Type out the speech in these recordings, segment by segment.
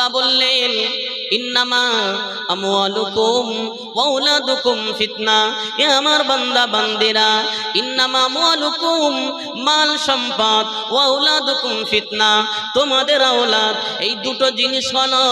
আল্লাহ বললেন ইন্নামা আমওয়ালুকুম ওয়া আওলাদুকুম ফিতনা। এ আমার বান্দা, বান্দিরা, ইন্নামা আমওয়ালুকুম মাল সম্পদ ওয়া আওলাদুকুম ফিতনা। তোমাদের আওলাদ, এই দুটো জিনিস হলো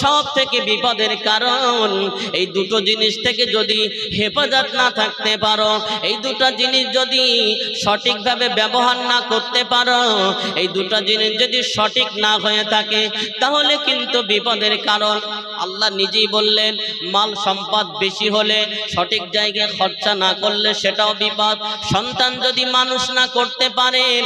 সব থেকে বিপদের কারণ। এই দুটো জিনিস থেকে যদি হেফাজত না থাকতে পারো, এই দুটো জিনিস যদি সঠিকভাবে ব্যবহার না করতে পারো, এই দুটো জিনিস যদি সঠিক না হয়ে থাকে, তাহলে কিন্তু বিপদের কারণ। আল্লাহ নিজেই বললেন, মাল সম্পদ বেশি হলে সঠিক জায়গায় খরচা না করলে সেটাও বিপদ। সন্তান যদি মানুষ না করতে পারেন,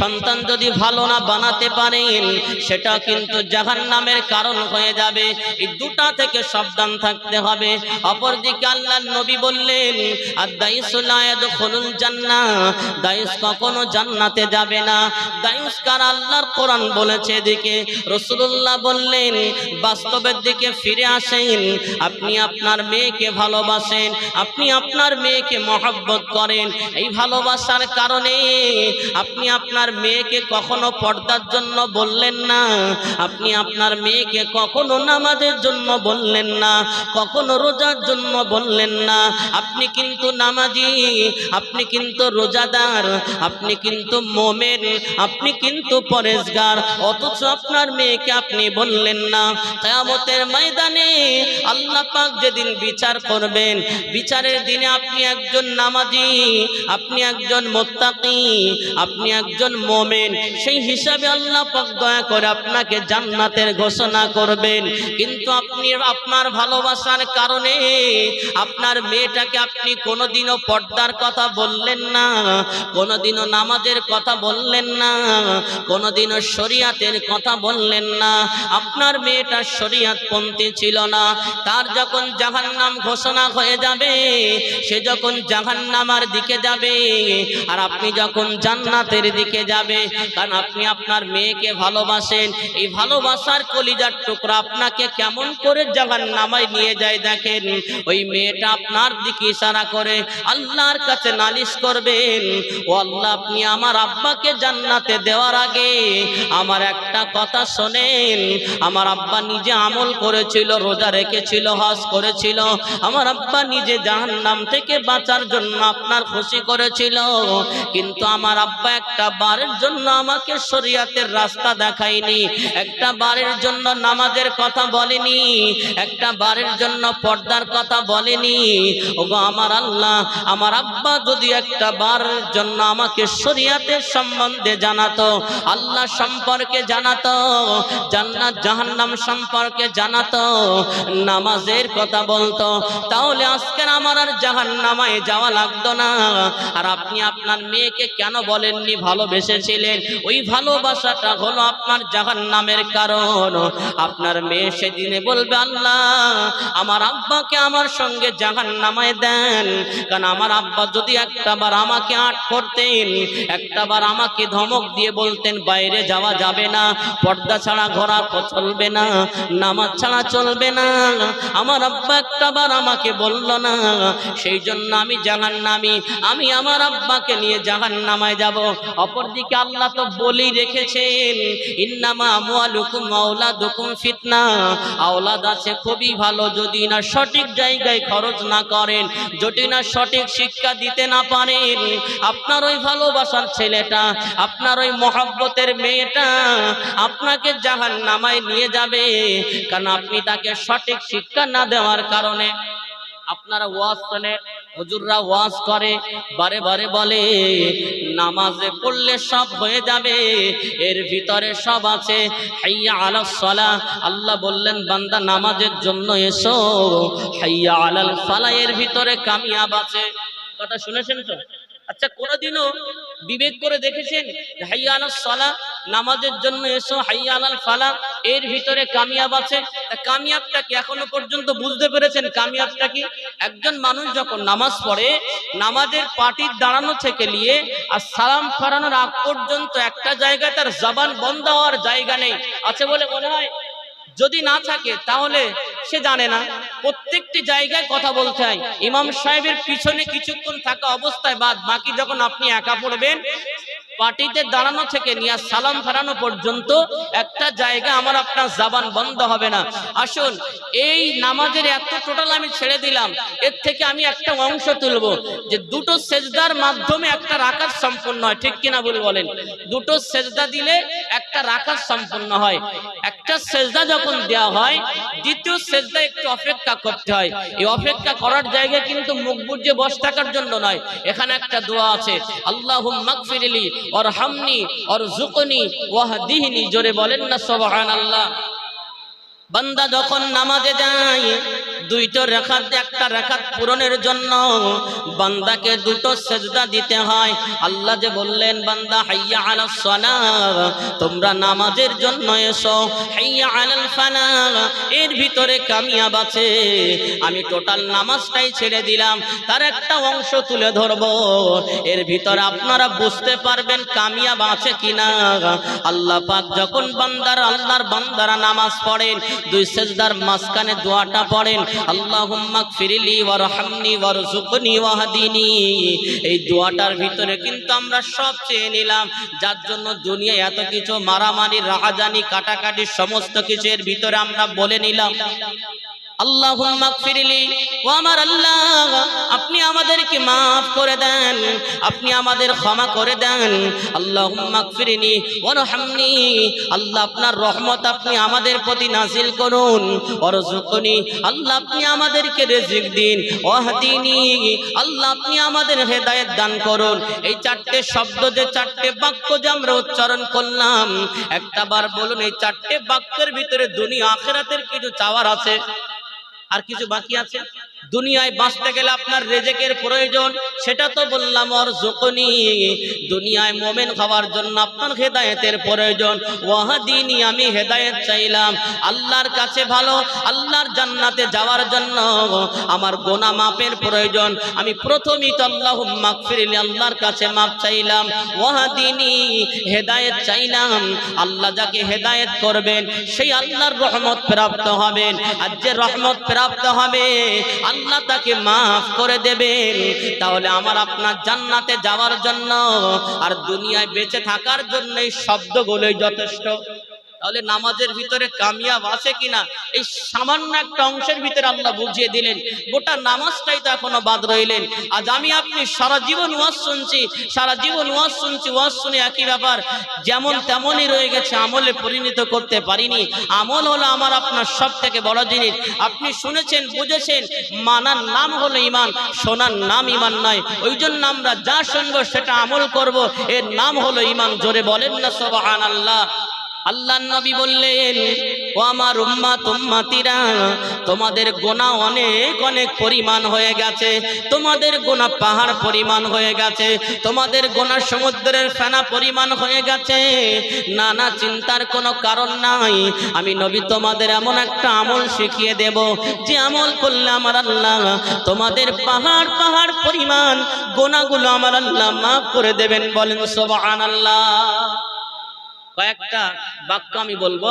সন্তান যদি ভালো না বানাতে পারেন, সেটা কিন্তু জাহান নামের কারণ হয়ে যাবে। এই দুটা থেকে সাবধান থাকতে হবে। অপরদিকে আল্লাহ নবী বললেন আর দাইসুলায়দ খলুল জান্না দাইস কখনো জান্নাতে যাবে না। দায়ুস কার আল্লাহর কোরআন বলেছে এদিকে। রসুল্লাহ বললেন, বাস্তবের দিকে ফিরে আসেন। আপনি আপনার মেয়েকে ভালোবাসেন, আপনি আপনার মেয়েকে মহব্বত করেন। এই ভালোবাসার কারণে আপনি আপনার মেয়েকে কখনো পর্দার জন্য বললেন না, আপনি আপনার মেয়েকে কখনো নামাজের জন্য বললেন না, কখনো রোজার জন্য বললেন না। আপনি কিন্তু নামাজি, আপনি কিন্তু রোজাদার, আপনি কিন্তু মোমেন, আপনি কিন্তু পরেশগার, অথচ আপনার মেয়েকে আপনি বললেন না। কেয়ামতের ময়দানে আল্লাহ পাক যেদিন বিচার করবেন, বিচারের দিনে আপনি একজন নামাজি, আপনি একজন মোত্তাকি, আপনি একজন মোমেন, সেই হিসাবে আল্লাহ পাক দয়া করে আপনাকে জান্নাতের ঘোষণা করবেন। কিন্তু আপনি আপনার ভালোবাসার কারণে আপনার মেয়েটাকে আপনি কোনোদিনও পর্দার কথা বললেন না, কোনোদিনও নামাজের কথা বললেন না, কোনোদিনও শরিয়াতের কথা বললেন না। আপনার মেয়েটা শরিয়াত পন্থী ছিল না। তার যখন জাহান নাম ঘোষণা হয়ে যাবে, সে যখন জাহান নামার দিকে যাবে, আর আপনি যখন জান্নাতের দিকে যাবে, কারণ আপনি আপনার মেয়েকে ভালোবাসেন, এই ভালোবাসার কলিজার টুকরা আপনাকে কেমন করে জাহান নামায় নিয়ে যায় দেখেন। ওই মেয়েটা আপনার দিকে ইশারা করে, আল্লাহর কাছে নালিশ করবেন, ও আল্লাহ, আপনি আমার আব্বাকে জান্নাতে দেওয়ার আগে আমার একটা কথা শোনেন। আমার আব্বা নিজে আমল করেছিল, রোজা রেখেছিল, হজ করেছিল। আমার আব্বা নিজে জাহান্নাম থেকে বাঁচার জন্য আপনার খুশি করেছিল। কিন্তু আমার আব্বা একটা বারের জন্য আমাকে শরিয়াতের রাস্তা দেখায়নি। একটা বারের জন্য নামাজের কথা বলেনি। একটা বারের জন্য পর্দার কথা বলেনি। ওগো আমার আল্লাহ, আমার আব্বা যদি একটা বারের জন্য আমাকে শরিয়াতের সম্বন্ধে জানাতো, আল্লাহ সম্পর্কে জানাতো, জান্নাত জাহান্নাম সম্পর্কে জানাতো, নামাজের কথা বলতো। তাহলে আজকের আমার আর জাহান্নামায় যাওয়া লাগতো না। আর আপনি আপনার মেয়েকে কেন বলেননি? ভালোবেসেছিলেন। ওই ভালোবাসাটা হলো আপনার জাহান নামের কারণ। আপনার মেয়ে সেদিনে বলবে, আল্লাহ, আমার আব্বাকে আমার সঙ্গে জাহান নামায় দেন। কারণ আমার আব্বা যদি একটাবার আমাকে আট করতেন একটাবার আমাকে ধমক দিয়ে বলতেন, বাইরে যাওয়া যাবে না, পর্দা ছাড়া ঘোরা চলবে না, নামাজ ছাড়া চলবে না। আমার আব্বা একটাবার আমাকে বলল না। সেই জন্য আমি জাহান নামি আমি আমার আব্বাকে নিয়ে জাহান নামায় যাব। অপরদিকে আল্লাহ তো বলেই রেখেছেন, ইন্নামা আমওয়ালুকুম আওলাদুকুম ফিতনা। আওলাদ আছে খুবই ভালো, যদি না সঠিক জায়গায় খরচ না করেন, যদি না সঠিক শিক্ষা দিতে না পারেন, আপনার ওই ভালোবাসার ছেলেটা, আপনার ওই মহাব্বতের মেয়েটা আপনাকে জাহান নামায় নিয়ে যাবে। কারণ আপনি তাকে সঠিক শিক্ষা না দেওয়ার কারণে আপনারা ওয়াজ শোনে, হুজুররা ওয়াজ করে, বারে বারে বলে, নামাজে পড়লে সব হয়ে যাবে, এর ভিতরে সব আছে। হাইয়া আলাস সালা, আল্লাহ বললেন, বান্দা, নামাজের জন্য এসো। হাইয়া আলাল ফালা এর ভিতরে কামিয়াব আছে। কথা শুনেছেন তো? আচ্ছা কোনোদিনও বিবেক করে দেখেছেন হাইয়া সালা, নামাজের জন্য এসো হাইয়া ফালা, এর ভিতরে কামিয়াব আছে। কামিয়াবটা কি এখনও পর্যন্ত বুঝতে পেরেছেন কামিয়াবটা কি? একজন মানুষ যখন নামাজ পড়ে, নামাজের পাটির দাঁড়ানো থেকে নিয়ে আর সালাম ফেরানোর আগ পর্যন্ত একটা জায়গায় তার জবান বন্ধ হওয়ার জায়গা নেই। আছে বলে মনে হয়? যদি না থাকে, তাহলে সে জানে না। প্রত্যেকটি জায়গায় কথা বলতে হয়। ইমাম সাহেবের পিছনে কিছুক্ষণ থাকা অবস্থায় বাদ বাকি যখন আপনি একা পড়বেন, পার্টিতে দাঁড়ানো থেকে নিয়ে সালাম ফেরানো পর্যন্ত একটা জায়গা আমার আপনার জাবান বন্ধ হবে না। আসুন, এই নামাজের এত টোটাল আমি ছেড়ে দিলাম। এর থেকে আমি একটা অংশ তুলব যে দুটো সেজদার মাধ্যমে একটা রাখার সম্পূর্ণ হয়। ঠিক কিনা বলে বলেন? দুটো সেজদা দিলে একটা রাখার সম্পূর্ণ হয়। সেজদা যখন দেওয়া হয়, দ্বিতীয় সেজদা একটু অপেক্ষা করতে হয়। এই অপেক্ষা করার জায়গা কিন্তু মুখ বুঝে বস থাকার জন্য নয়। এখানে একটা দোয়া আছে আল্লাহ মাগফিরলি ওর হামনি ওর জুকনি ওয়াহদিহনি জোরে বলেন না সবহান আল্লাহ বান্দা যখন নামাজে যায় দুইটো রেখাত, একটা রেখাত পূরণের জন্য। বান্দাকে দুটো সেজদা দিতে হয়। আল্লাহ যে বললেন, বান্দা, হাইয়া আলাস সালাহ তোমরা নামাজের জন্য এসো। হাইয়া আলাল ফালাহ এর ভিতরে কামিয়াব আছে। আমি টোটাল নামাজটাই ছেড়ে দিলাম। তার একটা অংশ তুলে ধরবো। এর ভিতরে আপনারা বুঝতে পারবেন কামিয়াব আছে কিনা। আল্লাহ পাক যখন বান্দার, আল্লাহর বান্দারা নামাজ পড়েন, দুই সেজদার মাঝখানে দোয়াটা পড়েন আল্লাহুম্মা ফিরিলি এই ভিতরে কিন্তু আমরা সব চেয়ে নিলাম, যার জন্য এত কিছু মারামারি, রাহাজানি কাটাকাটি সমস্ত কিছুর ভিতরে আমরা বলে নিলাম। আল্লাহুম্মা ফিরিলি ও আমার আল্লাহ, আপনি আমাদেরকে মাফ করে দেন, আপনি আমাদের ক্ষমা করে দেন। আল্লাহুম্মা ফিরিনি ওয়ারহামনি, আল্লাহ আপনার রহমত আপনি আমাদের প্রতি নাজিল করুন ওয়ারজুকনি আল্লাহ আপনি আমাদেরকে রিজিক দিন, ওয়াহদিনি, আল্লাহ আপনি আমাদের হেদায়েত দান করুন। এই চারটে শব্দ যে চারটে বাক্য যে আমরা উচ্চারণ করলাম, একটা বার বলুন, এই চারটে বাক্যের ভিতরে দুনিয়া আখেরাতের কিছু চাওয়ার আছে? আর কিছু বাকি আছে দুনিয়ায় বাঁচতে গেলে আপনার রেজেকের প্রয়োজন, সেটা তো বললাম ওর জোকনি দুনিয়ায় মোমেন খাওয়ার জন্য আপনার হেদায়েতের প্রয়োজন। ওয়াহাদিনী, আমি হেদায়েত চাইলাম। আল্লাহর কাছে ভালো, আল্লাহর জান্নাতে যাওয়ার জন্য আমার গোনা মাপের প্রয়োজন। আমি প্রথমই তো আল্লাহ মাগফিরিলি আল্লাহর কাছে মাপ চাইলাম। ওয়াহাদিনী, হেদায়েত চাইলাম। আল্লাহ যাকে হেদায়েত করবেন, সেই আল্লাহর রহমত প্রাপ্ত হবেন। আর যে রহমত প্রাপ্ত হবে আল্লাহ তাকে মাফ করে দেবেন। তাহলে আমার আপনার জান্নাতে যাওয়ার জন্য আর দুনিয়ায় বেঁচে থাকার জন্য এই শব্দগুলোই যথেষ্ট। তাহলে নামাজের ভিতরে কামিয়াব আছে কিনা? এই সামান্য একটা অংশের ভিতরে আল্লাহ বুঝিয়ে দিলেন, গোটা নামাজটাই তো এখনও বাদ রইলেন। আজ আমি আপনি সারা জীবন ওয়াজ শুনছি, সারা জীবন ওয়াজ শুনছি, ওয়াজ শুনে একই ব্যাপার। যেমন তেমনই রয়ে গেছে, আমলে পরিণত করতে পারিনি। আমল হলো আমার আপনার সব থেকে বড় জিনিস। আপনি শুনেছেন, বুঝেছেন, মানার নাম হলো ইমান শোনার নাম ইমান নয়। ওই জন্য আমরা যা শুনব সেটা আমল করব। এর নাম হলো ইমান জোরে বলেন না সবহান আল্লাহ আল্লাহ নবী বললেন, ও আমার উম্মা উম্মাত উম্মাতিরা, তোমাদের গোনা অনেক অনেক পরিমাণ হয়ে গেছে। তোমাদের গোনা পাহাড় পরিমাণ হয়ে গেছে। তোমাদের গোনা সমুদ্রের ফেনা পরিমাণ হয়ে গেছে। না না চিন্তার কোনো কারণ নাই। আমি নবী, তোমাদের এমন একটা আমল শিখিয়ে দেব। যে আমল করলে আমার আল্লাহ তোমাদের পাহাড় পাহাড় পরিমাণ গোনাগুলো আমার আল্লাহ মাফ করে দেবেন বলেন, সুবহানাল্লাহ। কয়েকটা বাক্য আমি বলব।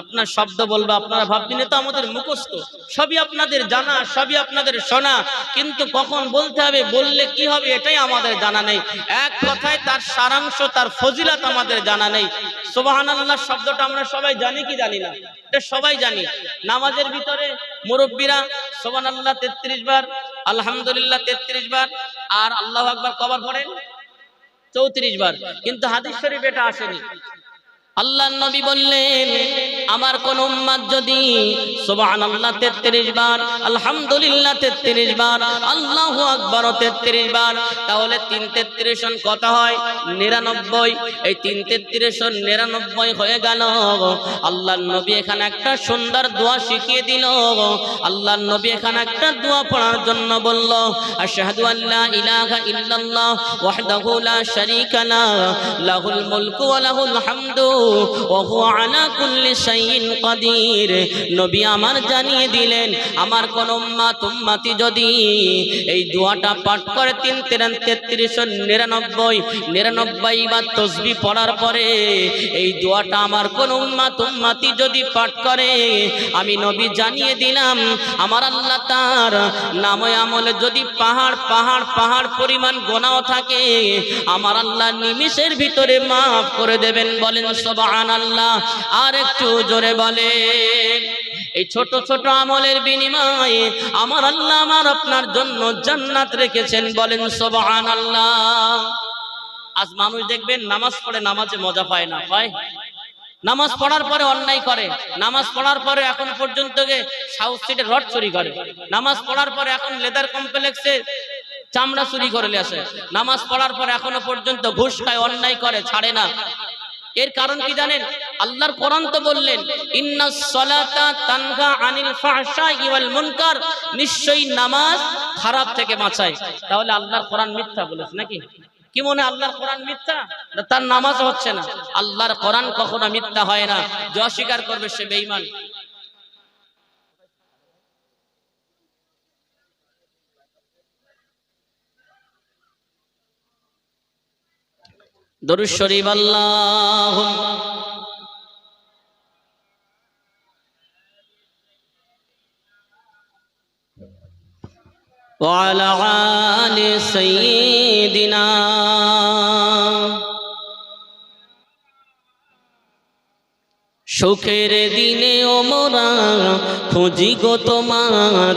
আপনার শব্দ বলব, আপনারা ভাবছেন তো আমাদের মুখস্থ। সবই আপনাদের জানা, সবই আপনাদের শোনা। কিন্তু কখন বলতে হবে, বললে কি হবে, এটাই আমাদের জানা নেই। এক কথায় তার সারাংশ, তার ফজিলাত আমাদের জানা নেই। সুবহানাল্লাহ, শব্দটা আমরা সবাই জানি কি জানি না? এটা সবাই জানি। নামাজের ভিতরে মুরব্বীরা সুবহানাল্লাহ তেত্রিশ বার, আলহামদুলিল্লাহ তেত্রিশ বার, আর আল্লাহ আকবার কবার পড়েন? চৌত্রিশ বার। কিন্তু হাদিস শরীফ এটা আসেনি। আল্লাহ নবী বললেন, আমার কোন উম্মাদ যদি সুবহানাল্লাহ 33 বার, আলহামদুলিল্লাহ 33 বার, আল্লাহু আকবার 33 বার, তাহলে 3 33 কত হয়? 99 এই 3 33 99 হয়ে গেল। আল্লাহর নবী এখানে একটা সুন্দর দোয়া শিখিয়ে দিল। আল্লাহর নবী এখানে একটা দোয়া পড়ার জন্য বলল, আশহাদু আল্লা ইলাহা ইল্লাল্লাহ ওয়াহদাহু লা, লাহুল মুলকু ওয়া লাহুল হামদু। নবী আমার জানিয়ে দিলেন, আমার কোন যদি এই দোয়াটা পাঠ করে তিন তিরান তেত্রিশশো নিরানব্বই নিরানব্বই বা তসবি পড়ার পরে এই দোয়াটা আমার কোন যদি পাঠ করে, আমি নবী জানিয়ে দিলাম, আমার আল্লাহ তার নামে আমলে যদি পাহাড় পাহাড় পাহাড় পরিমাণ গোনাও থাকে, আমার আল্লাহ নিমিষের ভিতরে মাফ করে দেবেন বলেন আল্লাহ আর একটু জোরে বলে এই ছোট ছোট আমলের বিনিময়ে আমার আল্লাহ আমার আপনার জন্য জান্নাত রেখেছেন বলেন সবান আল্লাহ আজ মানুষ দেখবেন নামাজ পড়ে নামাজে মজা পায় না পায় নামাজ পড়ার পরে অন্যায় করে, নামাজ পড়ার পরে এখন পর্যন্ত রড চুরি করে, নামাজ পড়ার পরে এখন লেদার কমপ্লেক্সে চামড়া চুরি করে নামাজ পড়ার পর এখনও পর্যন্ত ঘুষ খায়, অন্যায় করে, ছাড়ে না। এর কারণ কি জানেন? আল্লাহর কোরআন তো বললেন ইন্নাস সালাতা তানহা আনিল ফাহশাই ওয়াল মুনকার। নিশ্চয়ই নামাজ খারাপ থেকে বাঁচায়। তাহলে আল্লাহর কোরআন মিথ্যা বলেছে নাকি? কি মনে আল্লাহর কোরআন মিথ্যা? তার নামাজ হচ্ছে না। আল্লাহর কোরআন কখনো মিথ্যা হয় না। যে অস্বীকার করবে সে বেঈমান। দরুদ শরীফ আল্লাহ وعلى آل سيدنا সুখের দিনে ও মোরা খুঁজি গো তোমার।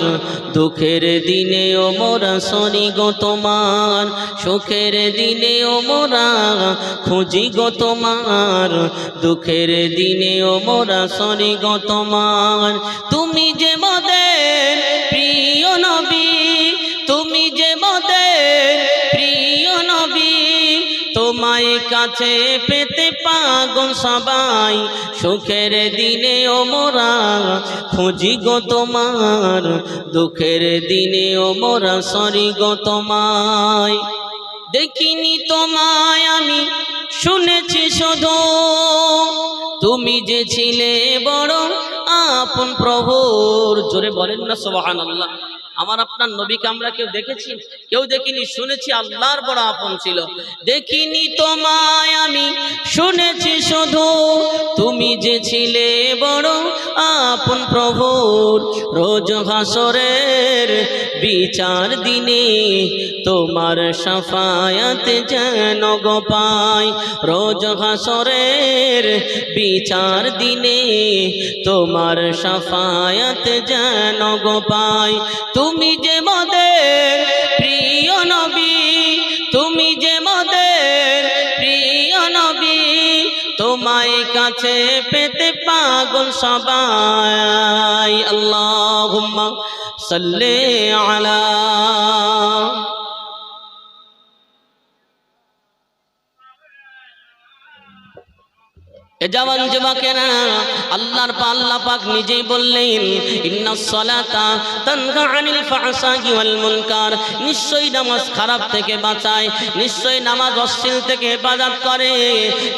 দুঃখের দিনে ও মোরা সরি গো তোমার। সুখের দিনে ও মোরা খুঁজি গো তোমার। দুঃখের দিনে ও মোরা সরি গো তোমার। তুমি যে মদের প্রিয় নবী, তুমি যে মদের প্রিয় নবী, তোমায় কাছে পেতে পাগল সবাই, সুখের দিনে ও মোরা, খুঁজি গো তোমার। দুঃখের দিনে ও মোরা, সরি গো তোমায়। দেখিনি তোমায় আমি, শুনেছি শুধু। তুমি যে ছিলে বড় আপন প্রভুর, জোরে বলেন না সোবাহান আল্লাহ আমার আপনার নবীকে আমরা কেউ দেখেছি? কেউ দেখিনি। শুনেছি আল্লাহর বড় আপন ছিল। দেখিনি তোমায় আমি। শুনেছি শুধু তুমি যে ছিলে বড় আপন প্রভুর রোজ হাসরের বিচার দিনে। তোমার সাফায়াত যেন গো পাই। রোজ হাসরের বিচার দিনে। তোমার সাফায়াত যেন গো পাই। তুমি যে মদের প্রিয় নবী, তুমি যে মদের প্রিয় নবী, তোমায় কাছে পেতে পাগল সবাই। আল্লাহ সাল্লে আলা জওয়ান যুবকেরা আল্লাহর পা আল্লাহ পাক নিজেই বললেন ইন্নাস সালাতা তানহা আনিল মুনকার। নিশ্চয়ই নামাজ খারাপ থেকে বাঁচায়, নিশ্চয়ই নামাজ অশ্লীল থেকে হেফাজত করে।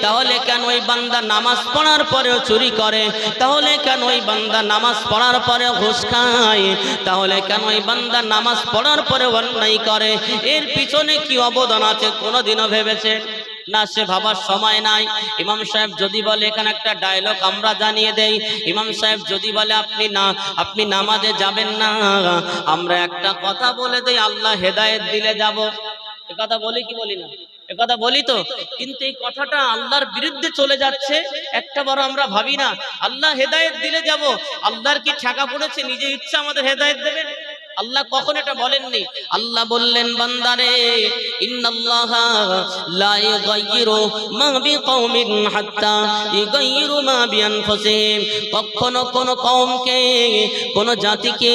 তাহলে কেন ওই বান্দা নামাজ পড়ার পরেও চুরি করে? তাহলে কেন ওই বান্দা নামাজ পড়ার পরে ঘুষ খায়? তাহলে কেন ওই বান্দা নামাজ পড়ার পরে অন্যায় করে? এর পিছনে কি অবদান আছে কোনোদিনও ভেবেছে না, সে ভাবার সময় নাই। ইমাম সাহেব যদি বলে, এখানে একটা ডায়লগ আমরা জানিয়ে দেই। ইমাম সাহেব যদি বলে, আপনি না, আপনি নামাজে যাবেন না। আমরা একটা কথা বলে দেই, আল্লাহ হেদায়েত দিলে যাব। এ কথা বলি কি বলি না? কথা বলি তো। কিন্তু এই কথাটা আল্লাহর বিরুদ্ধে চলে যাচ্ছে, একটা বড় আমরা ভাবি না। আল্লাহ হেদায়েত দিলে যাব। আল্লাহর কি ঠেকা পড়েছে? নিজে ইচ্ছা আমাদের হেদায়েত দেবেন? আল্লাহ কখন এটা বলেননি? আল্লাহ বললেন, বান্দারে, ইন্নাল্লাহা লা কখনো কোন কওমকে, কোন জাতিকে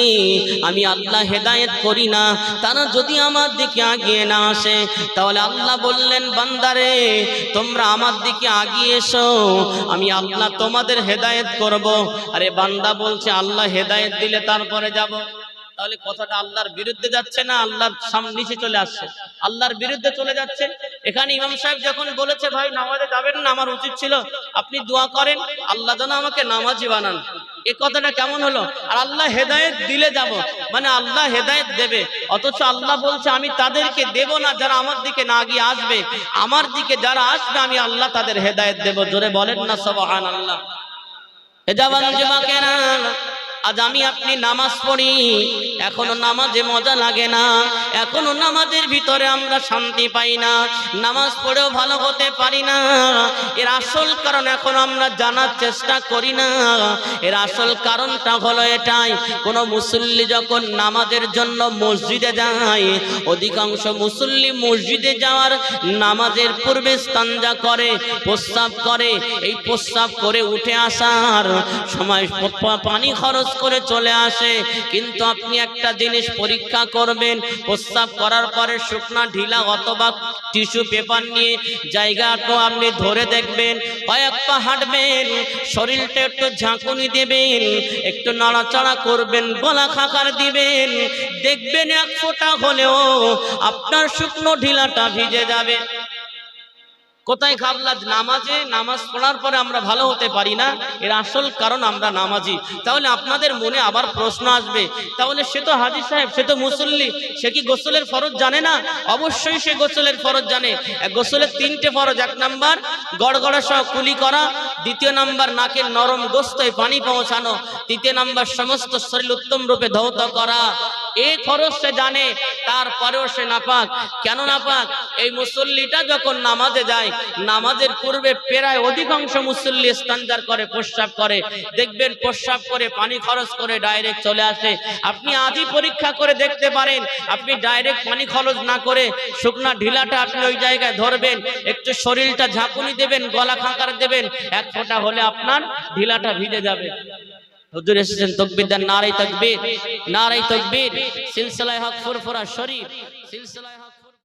আমি আল্লাহ হেদায়েত করি না। তারা যদি আমার দিকে আগিয়ে না আসে, তাহলে আল্লাহ বললেন, বান্দারে, তোমরা আমার দিকে আগিয়ে এসো, আমি আল্লাহ তোমাদের হেদায়েত করব। আরে বান্দা বলছে, আল্লাহ হেদায়েত দিলে তারপরে যাব। তাহলে কথাটা আল্লাহর বিরুদ্ধে যাচ্ছে না? আল্লাহর নিচে চলে আসছে। আল্লাহর বিরুদ্ধে চলে যাচ্ছে। এখানে ইমাম সাহেব যখন বলেছে, ভাই, নামাজে যাবেন না, আমার উচিত ছিল আপনি দোয়া করেন, আল্লাহ যেন আমাকে নামাজি বানান। এ কথাটা কেমন হলো? আর আল্লাহ হেদায়েত দিলে যাব মানে আল্লাহ হেদায়েত দেবে। অথচ আল্লাহ বলছে, আমি তাদেরকে দেব না, যারা আমার দিকে না গিয়ে আসবে। আমার দিকে যারা আসবে, আমি আল্লাহ তাদের হেদায়েত দেব। জোরে বলেন না সবহান আল্লাহ এ জবান যুবকেরা আজ আমি আপনি নামাজ পড়ি। এখনও নামাজে মজা লাগে না। এখনও নামাজের ভিতরে আমরা শান্তি পাই না। নামাজ পড়েও ভালো হতে পারি না। এর আসল কারণ এখন আমরা জানার চেষ্টা করি না। এর আসল কারণটা হলো এটাই, কোন মুসল্লি যখন নামাজের জন্য মসজিদে যায়, অধিকাংশ মুসল্লি মসজিদে যাওয়ার নামাজের পূর্বে স্তাঞ্জা করে, প্রস্রাব করে, এই প্রস্রাব করে উঠে আসার সময় পানি খরচ করে চলে আসে। কিন্তু আপনি একটা জিনিস পরীক্ষা করবেন, প্রস্রাব করার পরে শুকনা ঢিলা অথবা টিস্যু পেপার নিয়ে জায়গাটা আপনি ধরে দেখবেন কয়েক পা হাঁটবেন, শরীরটা একটু ঝাঁকুনি দেবেন, একটু নাড়াচাড়া করবেন, গলা খাকার দিবেন, দেখবেন এক ফোঁটা হলেও আপনার শুকনো ঢিলাটা ভিজে যাবে। কোথায় খাবলা নামাজে? নামাজ পড়ার পরে আমরা ভালো হতে পারি না। এর আসল কারণ আমরা নামাজি। তাহলে আপনাদের মনে আবার প্রশ্ন আসবে, তাহলে সে তো হাজির সাহেব, সে তো মুসল্লি, সে কি গোসলের ফরজ জানে না? অবশ্যই সে গোসলের ফরজ জানে। গোসলের তিনটে ফরজ, এক নাম্বার গড়গড়া সহ কুলি করা, দ্বিতীয় নাম্বার নাকের নরম গোস্তয় পানি পৌঁছানো, তৃতীয় নাম্বার সমস্ত শরীর উত্তম রূপে ধৌত করা এই খরচ সে জানে, তারপরেও সে নাপাক। কেন নাপাক? এই মুসল্লিটা যখন নামাজে যায়, নামাজের পূর্বে প্রায় অধিকাংশ মুসল্লি স্তাঞ্জার করে, প্রস্রাব করে। দেখবেন প্রস্রাব করে, পানি খরচ করে ডাইরেক্ট চলে আসে। আপনি আজই পরীক্ষা করে দেখতে পারেন, আপনি ডাইরেক্ট পানি খরচ না করে শুকনা ঢিলাটা আপনি ওই জায়গায় ধরবেন, একটু শরীরটা ঝাঁকুনি দেবেন, গলা খাঁকার দেবেন, এক ফোঁটা হলে আপনার ঢিলাটা ভিজে যাবে। হুজুর এসেছেন তকবির দেন নারাই তকবির নারাই তকবির সিলসিলায় হক ফুরফুরা শরীফ সিলসিলায় হক